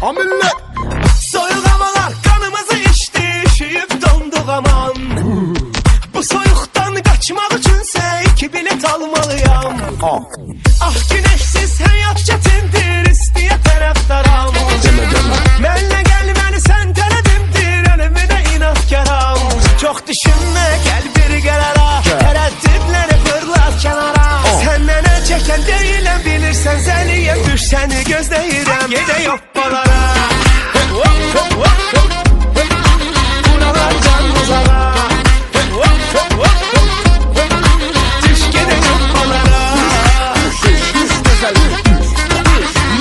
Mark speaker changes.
Speaker 1: Ha millet.
Speaker 2: Soyuq havalar kanımızı içdi, üşüyüb donduq aman. Bu soyuqdan qaçmaq üçünsə iki bilet almalıyam
Speaker 1: Ah.
Speaker 2: Ah güneşsiz həyat çətindir, istəyə tərəfdaram
Speaker 1: Deme deme.
Speaker 2: Mənlə gəlməni sən tələbimdir, ölümü də inatkaram Çox düşünmə, gəl bir qərara Tərəddüdləri fırlat kənara Səndən əl çəkən deyiləm, bilirsən zəliyəm Düş səni gözləyirəm, gedə yox